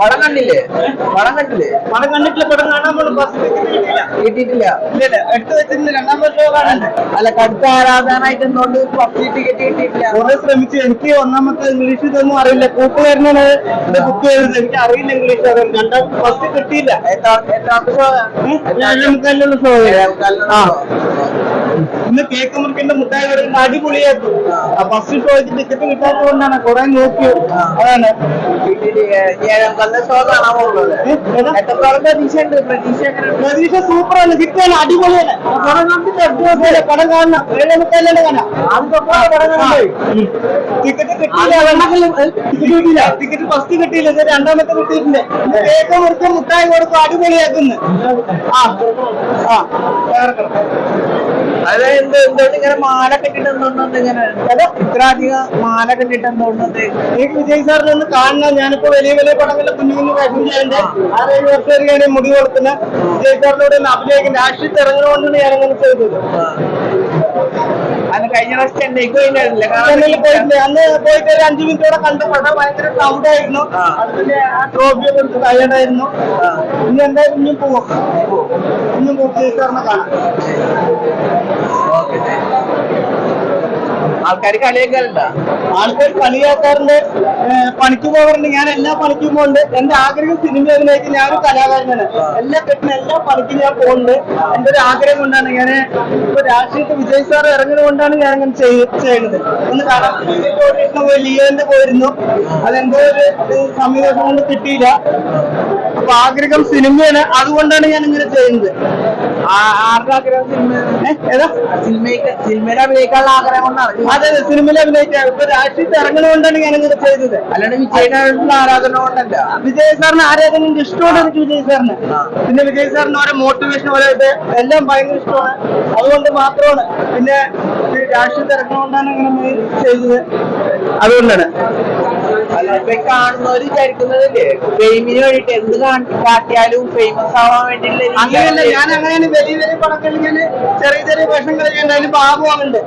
പടം കണ്ടില്ലേ? പടം കണ്ടില്ലേ? പടം കണ്ടിട്ടില്ല പടം കാണാൻ കിട്ടിയിട്ടില്ല. എടുത്തു വെച്ചിരുന്ന രണ്ടാം വർഷം കാണണ്ടേ അല്ല കടുത്ത ആരാധനായിട്ട് എന്തുകൊണ്ട് ഫസ്റ്റ് ടിക്കറ്റ് കിട്ടിയിട്ടില്ല. കുറെ ശ്രമിച്ചു. എനിക്ക് ഒന്നാമത്തെ ഇംഗ്ലീഷ് ഇതൊന്നും അറിയില്ല. കൂട്ടുകാരനാണ് എന്റെ ബുക്ക് എഴുതുന്നത് എനിക്ക് അറിയില്ല ഇംഗ്ലീഷ് അറിയാം രണ്ടാം ഫസ്റ്റ് കിട്ടിയില്ല. എത്രാമത്തെ ഷോ ഷോ. ഇന്ന് കേക്ക് മുറിക്കുന്ന മുട്ടായി വരുന്ന അടിപൊളിയായിരുന്നു ഫസ്റ്റ് ഷോയ്ക്ക് ടിക്കറ്റ് കിട്ടാത്തത് കൊണ്ടാണ് കുറെ നോക്കി അതാണ്. പ്രതീക്ഷ സൂപ്പറാണ്. കിട്ടാൻ അടിപൊളിയാണ്. പടം കണ്ടിട്ട് അടിപൊളിയാണ്. പടം കാണണം. കാണാം. ടിക്കറ്റ് കിട്ടിയില്ല. ടിക്കറ്റ് ഫസ്റ്റ് കിട്ടിയില്ല. രണ്ടാമത്തെ കിട്ടിയിട്ടുണ്ട് ഇന്ന് കേക്ക് മുറിച്ച് മുട്ടായി കൊടുക്കും. അടിപൊളിയാക്കുന്നു. ആ ആ. ഇറക്കണം. അത് എന്ത് എന്തുകൊണ്ട് ഇങ്ങനെ മാല കെട്ടിട്ട് എന്തുകൊണ്ട് ഇങ്ങനെ. ഇത്ര അധികം മാല കെട്ടിട്ട് എന്തുകൊണ്ട് എനിക്ക് വിജയ് സാറിനെ ഒന്ന് കാണണം. ഞാനിപ്പോ വലിയ വലിയ പടങ്ങളിൽ കുഞ്ഞു കുഞ്ഞു ചെയ്യുന്നുണ്ട് ആറേഴ് വർഷമായിരിക്കും മുടി കൊടുക്കുന്ന വിജയ് സാറിനോട് അഭിനയിക്കുന്ന അഭിനയിക്കും രാഷ്ട്രീയത്തിൽ ഇറങ്ങണമെന്നാണ് ഞാൻ അങ്ങനെ ചെയ്തത് അന്ന് കഴിഞ്ഞ പ്രാവശ്യം ചെന്നൈക്ക് പോയിട്ടില്ല ചെന്നൈയിൽ പോയിട്ടില്ല അന്ന് പോയിട്ട് ഒരു അഞ്ചു മിനിറ്റോടെ കണ്ട പടം ഭയങ്കര ക്രൗഡായിരുന്നു ആ. അതിന്റെ ആ ട്രോഫിയെ കൊടുത്ത് ടയർഡായിരുന്നു ഇനി എന്തായാലും ഇനിയും പോവും. ഇനിയും സാറിനെ കാണാം. ആൾക്കാർ കളിയൊക്കെ ആൾക്കാർ കളിയാക്കാറുണ്ട്. പണിക്ക് പോകാറുണ്ട്. ഞാൻ എല്ലാ പണിക്കും പോകുന്നുണ്ട്. എന്റെ ആഗ്രഹം സിനിമയിലേക്ക് അഭിനയിക്കാൻ ഞാനൊരു കലാകാരനാണ്. എല്ലാ കെട്ടിനും എല്ലാ പണിക്കും ഞാൻ പോകുന്നുണ്ട്. എന്റെ ഒരു ആഗ്രഹം കൊണ്ടാണ് ഞാൻ ഇപ്പൊ രാഷ്ട്രീയത്തിൽ വിജയ് സാർ ഇറങ്ങുന്നത് കൊണ്ടാണ് ഞാൻ അങ്ങനെ ചെയ്യ- ചെയ്യുന്നത് ഒന്ന് കാണാൻ പോയി ലിയോന്റെ പോയിരുന്നു. അതെന്തോ ഒരു സംവിധാനം കൊണ്ട് കിട്ടിയില്ല. അപ്പൊ ആഗ്രഹം സിനിമയാണ്. അതുകൊണ്ടാണ് ഞാൻ ഇങ്ങനെ ചെയ്യുന്നത്. സിനിമയിൽ അഭിനയിക്കാനുള്ള ആഗ്രഹം കൊണ്ടാണ് അതെ അതെ സിനിമയിൽ അഭിനയിക്കാൻ ഇപ്പൊ രാഷ്ട്രീയത്തിൽ ഇറങ്ങുന്നത് ഞാൻ ഇങ്ങനെ ചെയ്തത് അല്ലാണ്ട് വിജയനായിട്ടുള്ള ആരാധന കൊണ്ടല്ല വിജയ് സാറിന് ആരാധന ഇഷ്ടമാണ് എനിക്ക് വിജയ് സാറിന് പിന്നെ വിജയ് സാറിന് ഓരോ മോട്ടിവേഷൻ ഓരോ എല്ലാം ഭയങ്കര ഇഷ്ടമാണ് അതുകൊണ്ട് മാത്രമാണ് പിന്നെ രാഷ്ട്രീയത്തിൽ ഇറങ്ങുന്നതുകൊണ്ടാണ് അങ്ങനെ ചെയ്തത് അതുകൊണ്ടാണ് ഈ കാണുന്നവര് വിചാരിക്കുന്നതല്ലേ ഫെയിമിന് വേണ്ടിട്ട് എന്ത് കാട്ടി- കാട്ടിയാലും ഫേമസ് ആവാൻ വേണ്ടിയിട്ടുള്ള അങ്ങനെയല്ല ഞാൻ അങ്ങനെ വലിയ വലിയ പടങ്ങളിൽ ഇങ്ങനെ ചെറിയ ചെറിയ വേഷങ്ങൾ ചെയ്യുന്നതിന് ഭാഗമാകുന്നുണ്ട്.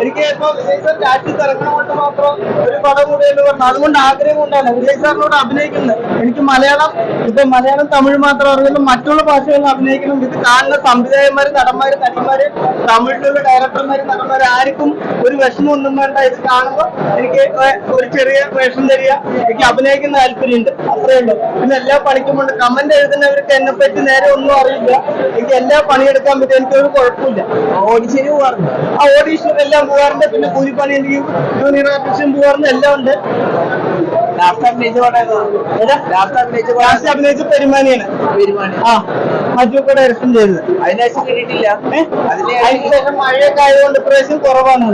എനിക്ക് ഇപ്പൊ വിജയ് സാർ രാഷ്ട്രീയത്തിൽ ഇറങ്ങണം കൊണ്ട് മാത്രം ഒരു പടം കൂടി എന്ന് പറഞ്ഞു അതുകൊണ്ട് ആഗ്രഹം കൊണ്ടാണ് വിജയ് സാറിനോട് അഭിനയിക്കുന്നത്. എനിക്ക് മലയാളം ഇപ്പൊ മലയാളം തമിഴ് മാത്രം അറിയുന്നു മറ്റുള്ള ഭാഷകളിൽ അഭിനയിക്കണം. ഇത് കാണുന്ന സംവിധായകന്മാര് നടന്മാര് നടിമാര് തമിഴിലുള്ള ഡയറക്ടർമാര് നടന്മാര് ആർക്കും ഒരു വിഷമം ഒന്നും വേണ്ട ഇത് കാണുമ്പോൾ എനിക്ക് ഒരു ചെറിയ വേഷം തരിക എനിക്ക് അഭിനയിക്കുന്ന താല്പര്യമുണ്ട്. അത്രയുണ്ട് പിന്നെ എല്ലാ പണിക്കും കൊണ്ട് കമന്റ് എഴുതുന്നവർക്ക് എന്നെ പറ്റി നേരെ ഒന്നും അറിയില്ല. എനിക്ക് എല്ലാ പണിയെടുക്കാൻ പറ്റും. എനിക്കൊരു കുഴപ്പമില്ല. ഓഡിഷന് പോകാറുണ്ട് ആ ഓഡീഷൻ എല്ലാം പോകാറുണ്ട് പിന്നെ കൂലിപ്പണി എനിക്ക് ജൂനിയർ ആർട്ടിസ്റ്റും പോകാറുണ്ട് എല്ലാം ഉണ്ട്. ലാസ്റ്റ് അഭിനയിച്ച ലാസ്റ്റ് അഭിനയിച്ച ലാസ്റ്റ് അഭിനയിച്ച പെരുമാനിയാണ്. പെരുമാണി ആ ചെയ്തത്. അതിനുശേഷം കിട്ടിയിട്ടില്ല. മഴയൊക്കെ ആയതുകൊണ്ട് പ്രാവശ്യം കുറവാണ്.